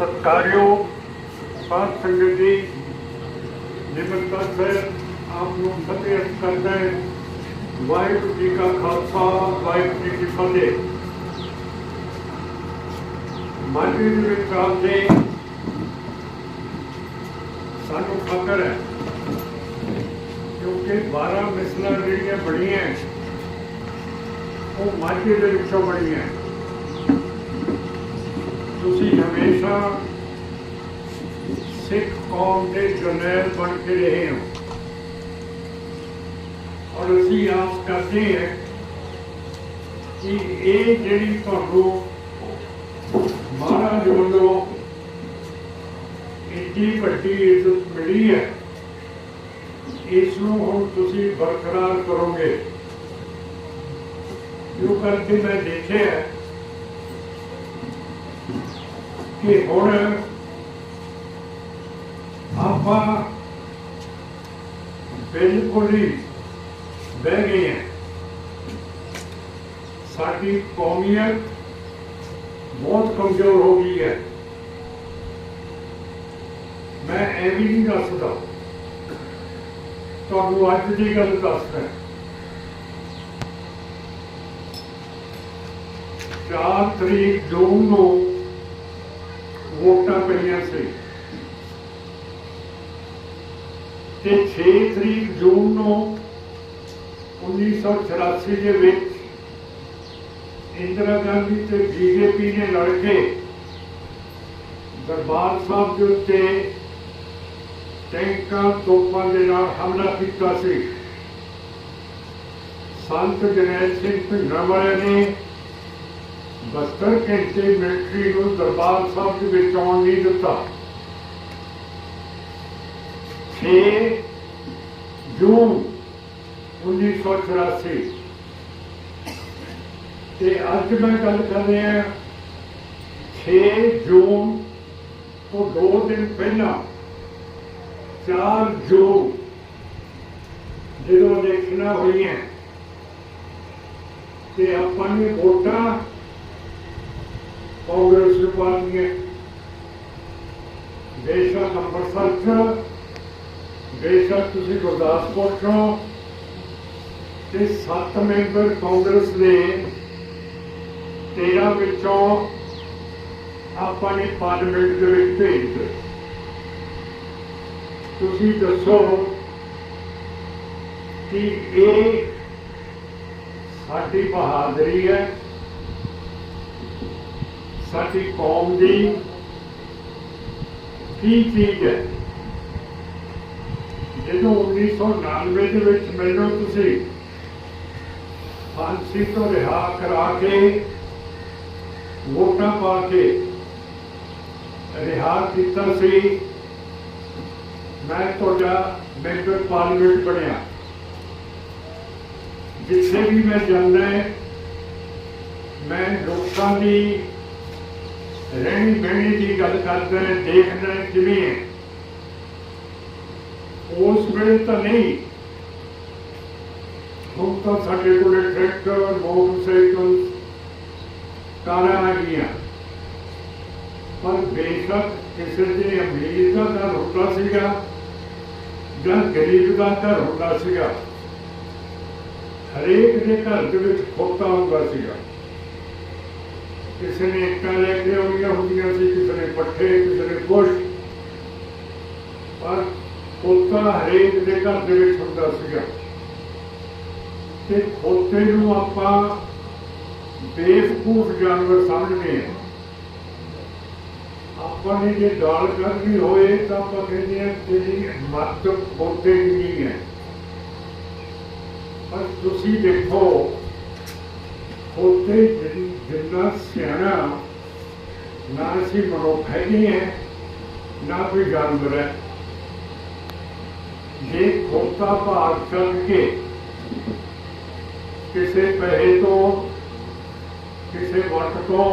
ਸਤਿਕਾਰਯੋਗ ਸਾਧ ਸੰਗਤ ਜੀ ਨਿਮਰਤਾ ਸਰ ਆਪ ਨੂੰ ਫਤਿਹ ਕਰਦਾ ਹੈ। ਵਾਹਿਗੁਰੂ ਜੀ ਕਾ ਖਾਲਸਾ, ਵਾਹਿਗੁਰੂ ਜੀ ਕੀ ਫਤਿਹ। ਮਾਝੇ ਦੇ ਵਿੱਚ ਆਉਂਦੇ ਸਾਨੂੰ ਫਕਰ ਹੈ, ਕਿਉਂਕਿ 12 ਮਿਸਲਾਂ ਜਿਹੜੀਆਂ ਬਣੀਆਂ, ਉਹ ਮਾਝੇ ਦੇ ਵਿੱਚੋਂ ਬਣੀਆਂ। ਤੁਸੀਂ ਹਮੇਸ਼ਾ ਸਿੱਖ ਕੌਮ ਦੇ ਜਰਨੈਲ ਬਣ ਕੇ ਰਹੇ ਹੋ। ਔਰ ਅਸੀਂ ਆਸ ਕਰਦੇ ਹਾਂ ਕਿ ਇਹ ਜਿਹੜੀ ਤੁਹਾਨੂੰ ਮਹਾਰਾਜ ਵੱਲੋਂ ਇੰਨੀ ਵੱਡੀ ਇੱਜ਼ਤ ਮਿਲੀ ਹੈ ਇਸ ਨੂੰ ਹੁਣ ਤੁਸੀਂ ਬਰਕਰਾਰ ਕਰੋਗੇ। ਜੋ ਕਰਕੇ ਮੈਂ ਦੇਖਿਆ ਹੈ ਕਿ ਹੁਣ ਆਪਾਂ ਬਿਲਕੁਲ ਹੀ ਬਹਿ ਗਏ ਹਾਂ। ਸਾਡੀ ਕੌਮੀਅਤ ਬਹੁਤ ਕਮਜ਼ੋਰ ਹੋ ਗਈ ਹੈ। ਮੈਂ ਇਹ ਵੀ ਨਹੀਂ ਦੱਸਦਾ। ਤੁਹਾਨੂੰ ਅੱਜ ਦੀ ਗੱਲ ਦੱਸਦਾ। ਚਾਰ ਤਰੀਕ ਜੂਨ ਨੂੰ ਸੀ। ਤੇ 6 ਤਰੀਕ ਜੂਨ ਨੂੰ 1984 ਦੇ ਵਿੱਚ ਇੰਦਰਾ ਗਾਂਧੀ ਤੇ ਬੀਜੇਪੀ ਨੇ ਲੜ ਕੇ ਦਰਬਾਰ ਸਾਹਿਬ ਦੇ ਉੱਤੇ ਟੈਂਕਾਂ ਤੋਪਾਂ ਦੇ ਨਾਲ ਹਮਲਾ ਕੀਤਾ ਸੀ। ਸੰਤ ਜਨੈਲ ਸਿੰਘ ਭਿੰਡਰਾਂਵਾਲੇ ਨੇ 72 ਘੰਟੇ ਮਿਲਟਰੀ ਨੂੰ ਦਰਬਾਰ ਸਾਹਿਬ ਦੇ ਵਿੱਚ ਆਉਣ ਨਹੀਂ ਦਿੱਤਾ। 6 ਜੂਨ 1984 ਤੇ ਅੱਜ ਮੈਂ ਗੱਲ ਕਰ ਰਿਹਾ 6 ਜੂਨ ਤੋਂ ਦੋ ਦਿਨ ਪਹਿਲਾਂ 4 ਜੂਨ, ਜਦੋਂ ਇਲੈਕਸ਼ਨਾਂ ਹੋਈਆਂ, ਤੇ ਆਪਾਂ ਨੇ ਵੋਟਾਂ ਕਾਂਗਰਸ ਨੂੰ ਪਾਉਂਦੀਆਂ ਬੇਸ਼ੱਕ ਅੰਮ੍ਰਿਤਸਰ ਚ ਬੇਸ਼ੱਕ ਤੁਸੀਂ ਗੁਰਦਾਸਪੁਰ ਚੋਂ ਤੇ ਸੱਤ ਮੈਂਬਰ ਕਾਂਗਰਸ ਦੇ 13 ਵਿੱਚੋਂ ਆਪਾਂ ਨੇ ਪਾਰਲੀਮੈਂਟ ਦੇ ਵਿੱਚ ਭੇਜ ਦਿੱਤੇ। ਤੁਸੀਂ ਦੱਸੋ ਕਿ ਇਹ ਸਾਡੀ ਬਹਾਦਰੀ ਹੈ। ਸਾਡੀ ਕੌਮ ਦੀ ਕੀ ਚੀਜ਼ ਹੈ? ਜਦੋਂ 1999 ਦੇ ਵਿੱਚ ਮੈਨੂੰ ਤੁਸੀਂ ਫਾਂਸੀ ਤੋਂ ਰਿਹਾ ਕਰਾ ਕੇ, ਵੋਟਾਂ ਪਾ ਕੇ ਰਿਹਾ ਕੀਤਾ ਸੀ, ਮੈਂ ਤੁਹਾਡਾ ਮੈਂਬਰ ਪਾਰਲੀਮੈਂਟ ਬਣਿਆ। ਜਿੱਥੇ ਵੀ ਮੈਂ ਜਾਂਦਾ ਮੈਂ ਲੋਕਾਂ ਦੀ ਰਹਿਣੀ ਬਹਿਣੀ ਦੀ ਗੱਲ ਕਰਦਾ ਹੈ ਦੇਖਦਾ ਕਿਵੇਂ ਹੈ। ਉਸ ਵੇਲੇ ਤਾਂ ਨਹੀਂ। ਹੁਣ ਤਾਂ ਸਾਡੇ ਕੋਲ ਟਰੈਕਟਰ ਮੋਟਰਸਾਈਕਲ ਕਾਰਾਂ ਆ ਗਈਆਂ ਪਰ ਬੇਸ਼ੱਕ ਕਿਸੇ ਦੇ ਅਮੀਰ ਦਾ ਘਰ ਹੁੰਦਾ ਸੀਗਾ, ਜਾਂ ਗਰੀਬ ਦਾ ਘਰ ਹੁੰਦਾ ਸੀਗਾ। ਹਰੇਕ ਦੇ ਘਰ ਦੇ ਵਿੱਚ ਖੋਤਾ ਹੁੰਦਾ ਸੀਗਾ। ਕਿਸੇ ਨੇ ਇੱਟਾਂ ਲੈ ਕੇ ਆਉਣੀਆਂ ਹੁੰਦੀਆਂ ਸੀ, ਕਿਸੇ ਨੇ ਪੱਠੇ, ਕਿਸੇ ਨੇ ਕੁਛ। ਪਰ ਖੋਤਾ ਹਰੇਕ ਦੇ ਘਰ ਦੇ ਵਿੱਚ ਹੁੰਦਾ ਸੀਗਾ। ਤੇ ਖੋਤੇ ਨੂੰ ਆਪਾਂ ਬੇਵਕੂਫ ਜਾਨਵਰ ਸਮਝਦੇ ਹਾਂ। ਆਪਾਂ ਨੇ ਜੇ ਦਾਲ ਕਰਨੀ ਹੋਏ ਤਾਂ ਆਪਾਂ ਕਹਿੰਦੇ ਹਾਂ ਤੇਰੀ ਮੱਤ ਖੋਤੇ ਨਹੀਂ ਹੈ। ਪਰ ਤੁਸੀਂ ਦੇਖੋ ਖੋਤੇ ਜਿੰਨਾ ਸਿਆਣਾ ਨਾ ਅਸੀਂ ਮਨੁੱਖ ਹੈਗੇ ਹੈ ਨਾ ਕੋਈ ਜਾਨਵਰ ਹੈ। ਜੇ ਖੋਤਾ ਭਾਗ ਚੱਲ ਕੇ ਕਿਸੇ ਪੈਸੇ ਤੋਂ, ਕਿਸੇ ਵਰਤ ਤੋਂ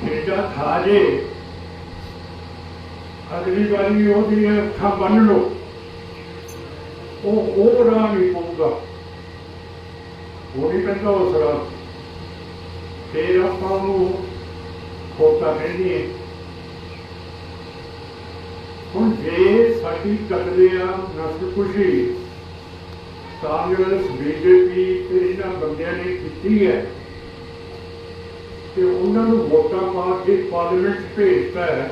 ਖੇਡਾ ਖਾ ਜੇ, ਅਗਲੀ ਵਾਰੀ ਉਹਦੀਆਂ ਅੱਖਾਂ ਬੰਨ ਲਓ, ਉਹ ਉਹ ਰਾਹ ਨਹੀਂ ਪਊਗਾ। ਉਹ ਨਹੀਂ ਪੈਂਦਾ ਉਸ ਰਾਤ ਫਿਰ ਆਪਾਂ ਨੂੰ ਖੋਤਾ ਕਹਿੰਦੇ ਹੁਣ ਜੇ ਸਾਡੀ ਕਤਲੇਆਮ ਨਸਲਕੁਸ਼ੀ ਕਾਂਗਰਸ ਬੀਜੇਪੀ ਤੇ ਇਹਨਾਂ ਬੰਦਿਆਂ ਨੇ ਕੀਤੀ ਹੈ, ਤੇ ਉਹਨਾਂ ਨੂੰ ਵੋਟਾਂ ਪਾ ਕੇ ਪਾਰਲੀਮੈਂਟ 'ਚ ਭੇਜਤਾ ਹੈ,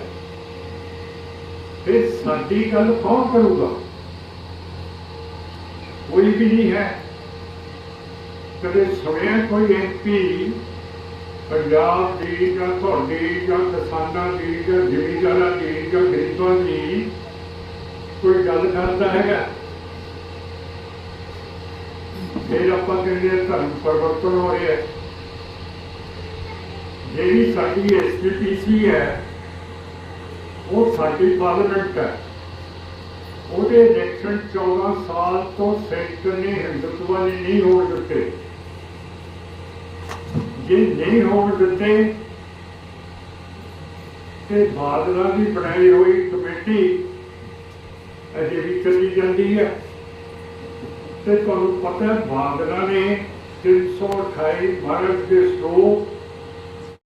ਫਿਰ ਸਾਡੀ ਗੱਲ ਕੌਣ ਕਰੂਗਾ? ਕੋਈ ਵੀ ਨਹੀਂ ਹੈ। ਕਦੇ ਸੁਣਿਆ ਕੋਈ ਐਮਪੀ ਪੰਜਾਬ ਦੀ ਜਾਂ ਤੁਹਾਡੀ ਜਾਂ ਕਿਸਾਨਾਂ ਦੀ ਜਾਂ ਜ਼ਿਮੀਂਦਾਰਾਂ ਦੀ ਜਾਂ ਗਰੀਬਾਂ ਦੀ ਕੋਈ ਗੱਲ ਕਰਦਾ ਹੈਗਾ? ਫਿਰ ਆਪਾਂ ਕਹਿੰਦੇ ਹਾਂ ਧਰਮ ਪਰਿਵਰਤਨ ਹੋ ਰਿਹਾ ਹੈ। ਜਿਹੜੀ ਸਾਡੀ ਐਸਪੀਪੀਸੀ ਹੈ, ਉਹ ਸਾਡੀ ਪਾਰਲੀਮੈਂਟ ਹੈ। ਉਹਦੇ ਇਲੈਕਸ਼ਨ 14 ਸਾਲ ਤੋਂ ਸੈਂਟਰ ਨੇ, ਹਿੰਦੂਤਵਾ ਨੇ ਨਹੀਂ ਹੋਣ ਦਿੱਤੇ। ਜੇ ਨਹੀਂ ਹੋਣ ਦਿੱਤੇ, ਤੇ ਬਾਦਲਾਂ ਦੀ ਬਣਾਈ ਹੋਈ ਕਮੇਟੀ ਅਜੇ ਵੀ ਚੱਲੀ ਜਾਂਦੀ ਹੈ। ਤੇ ਤੁਹਾਨੂੰ ਪਤਾ ਬਾਦਲਾਂ ਨੇ 328 ਭਾਰਤ ਦੇ ਸਟੋਕ